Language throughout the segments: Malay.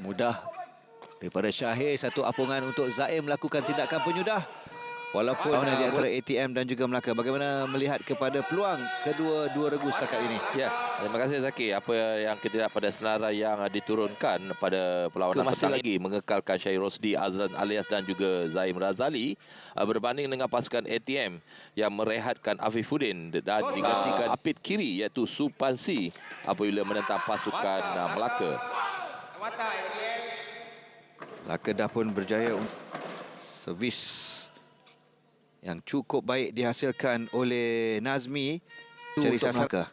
Mudah daripada Syahir. Satu apungan untuk Zaim melakukan tindakan penyudah. Walaupun uh, di antara ATM dan juga Melaka. Bagaimana melihat kepada peluang kedua-dua regu setakat ini? Ya, terima kasih Zaki. Apa yang kita lihat pada senarai yang diturunkan pada perlawanan Masih petang lagi mengekalkan Syahir Rosdi, Azlan Alias dan juga Zaim Razali uh, berbanding dengan pasukan ATM yang merehatkan Afifuddin dan digantikan apit kiri iaitu Supansi apabila menentang pasukan uh, Melaka. Melaka dah pun berjaya untuk servis yang cukup baik dihasilkan oleh Nazmi cari sasaran.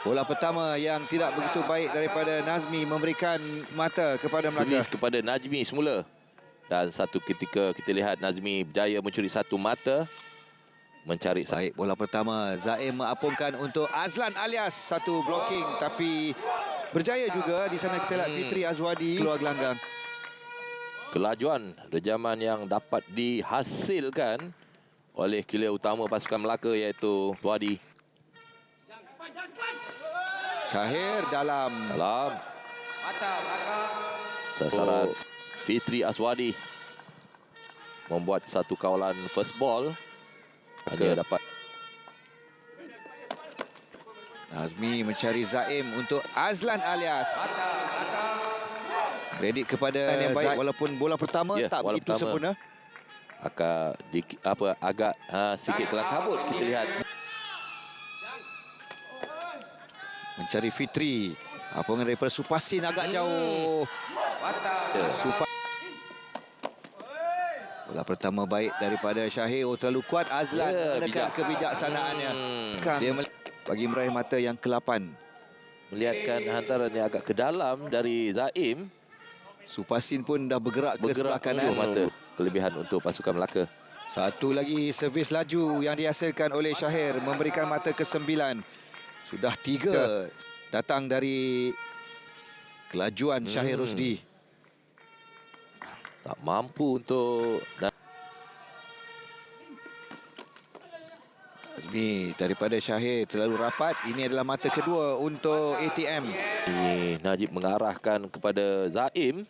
Bola pertama yang tidak begitu baik daripada Nazmi memberikan mata kepada Melaka. kepada Najmi semula. Dan satu ketika kita lihat Nazmi berjaya mencuri satu mata mencari. Baik, bola pertama Zaim mengapungkan untuk Azlan alias satu blocking. Tapi berjaya juga di sana kita lihat Hmm. Fitri Azwadi. Keluar gelanggang. kelajuan rejaman yang dapat dihasilkan oleh killer utama pasukan Melaka iaitu Tuadi Syahir dalam. Dalam. Sasaran Fitri Aswadi membuat satu kawalan first ball hanya dapat Nazmi mencari Zaim untuk Azlan alias. Kredit kepada yang baik walaupun bola pertama Ya, tak begitu pertama. sempurna. agak di, apa agak uh, sikit kelam kabut kita lihat Mencari Fitri. Apungan daripada Supasin agak Hmm. jauh. Ya, Supa Bola pertama baik daripada Syahir. Oh, terlalu kuat Azlan Ya, menggunakan bijak. kebijaksanaannya. Hmm. Dia bagi meraih mata yang ke-8. melihatkan hantaran yang agak ke dalam dari Zaim Supasin pun dah bergerak, ke sebelah bergerak kanan. mata kelebihan untuk pasukan Melaka Satu lagi servis laju yang dihasilkan oleh Syahir memberikan mata ke-9. Sudah tiga datang dari kelajuan Syahir Hmm. Rosdi. Tak mampu untuk Azmi daripada Syahir terlalu rapat. Ini adalah mata kedua untuk ATM. Ini Najib mengarahkan kepada Zaim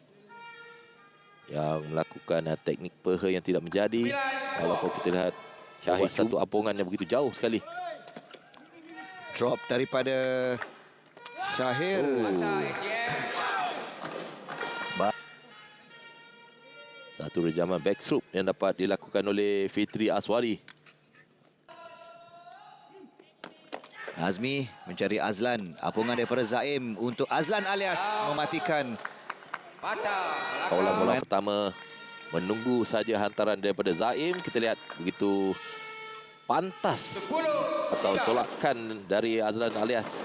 yang melakukan uh, teknik peha yang tidak menjadi walaupun kita lihat Syahid Buat satu apungan yang begitu jauh sekali. Drop daripada Syahir. Oh. Satu rejaman backstroke yang dapat dilakukan oleh Fitri Aswari. Nazmi mencari Azlan. Apungan daripada Zaim untuk Azlan alias mematikan Kawalan bola pertama menunggu saja hantaran daripada Zaim. Kita lihat begitu pantas atau tolakan dari Azlan alias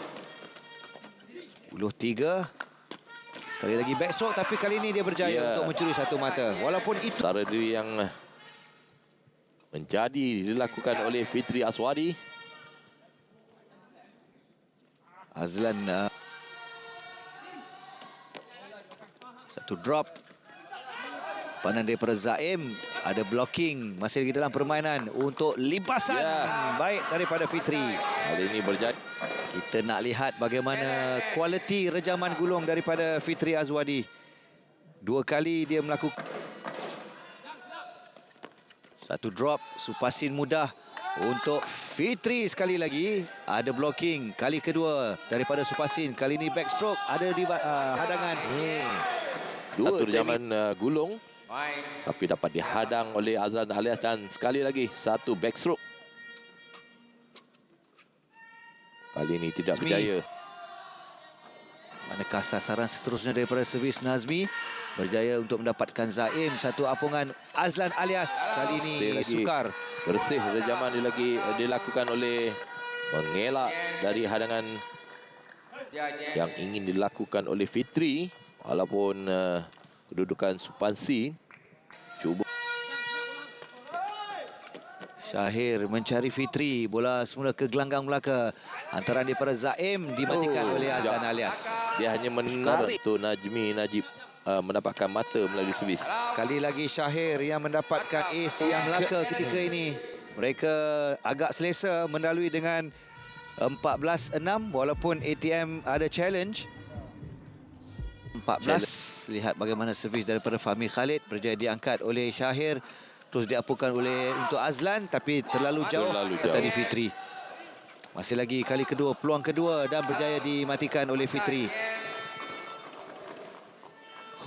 10-3. Sekali lagi backstroke tapi kali ini dia berjaya Ya. untuk mencuri satu mata. Walaupun itu Sara diri yang menjadi dilakukan oleh Fitri Aswadi. Azlan uh, satu drop panan daripada Zaim ada blocking masih lagi dalam permainan untuk limpasan Ya. baik daripada Fitri Kali ini berjaya. Kita nak lihat bagaimana kualiti rejaman gulung daripada Fitri Azwadi. Dua kali dia melakukan satu drop Supasin mudah untuk Fitri sekali lagi. Ada blocking kali kedua daripada Supasin. Kali ini backstroke ada di uh, hadangan. Hmm. Dua Satu zaman uh, gulung. Tapi dapat dihadang oleh Azlan alias dan sekali lagi satu backstroke. Kali ini tidak berjaya. manakah sasaran seterusnya daripada servis Nazmi? Berjaya untuk mendapatkan Zaim. Satu apungan Azlan alias kali ini sukar. Bersih rejaman dia lagi dilakukan oleh mengelak dari hadangan yang ingin dilakukan oleh Fitri. Walaupun uh, kedudukan Supansi Syahir mencari Fitri. Bola semula ke gelanggang Melaka. Antara daripada Zaim dimatikan Oh, oleh sekejap. alias. dia hanya menarik untuk Najmi Najib uh, mendapatkan mata melalui servis. Kali lagi Syahir yang mendapatkan ace yang Melaka ketika ini. Mereka agak selesa melalui dengan 14-6 walaupun ATM ada challenge. 14. Lihat bagaimana servis daripada Fahmi Khalid berjaya diangkat oleh Syahir. Terus diapukan oleh untuk Azlan tapi terlalu jauh Terlalu jauh. di Fitri. Masih lagi kali kedua, peluang kedua dan berjaya dimatikan oleh Fitri.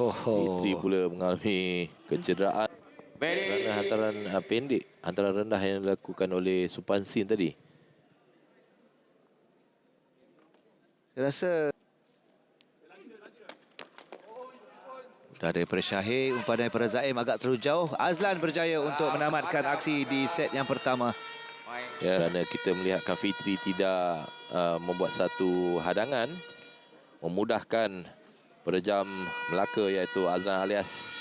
Ho, ho. Fitri pula mengalami kecederaan kerana hantaran uh, pendek, hantaran rendah yang dilakukan oleh Supansin tadi. Saya rasa Daripada Syahir, umpan daripada Zaim agak terlalu jauh. Azlan berjaya untuk menamatkan aksi di set yang pertama. Ya, kerana kita melihatkan Fitri tidak uh, membuat satu hadangan memudahkan perejam Melaka iaitu Azlan alias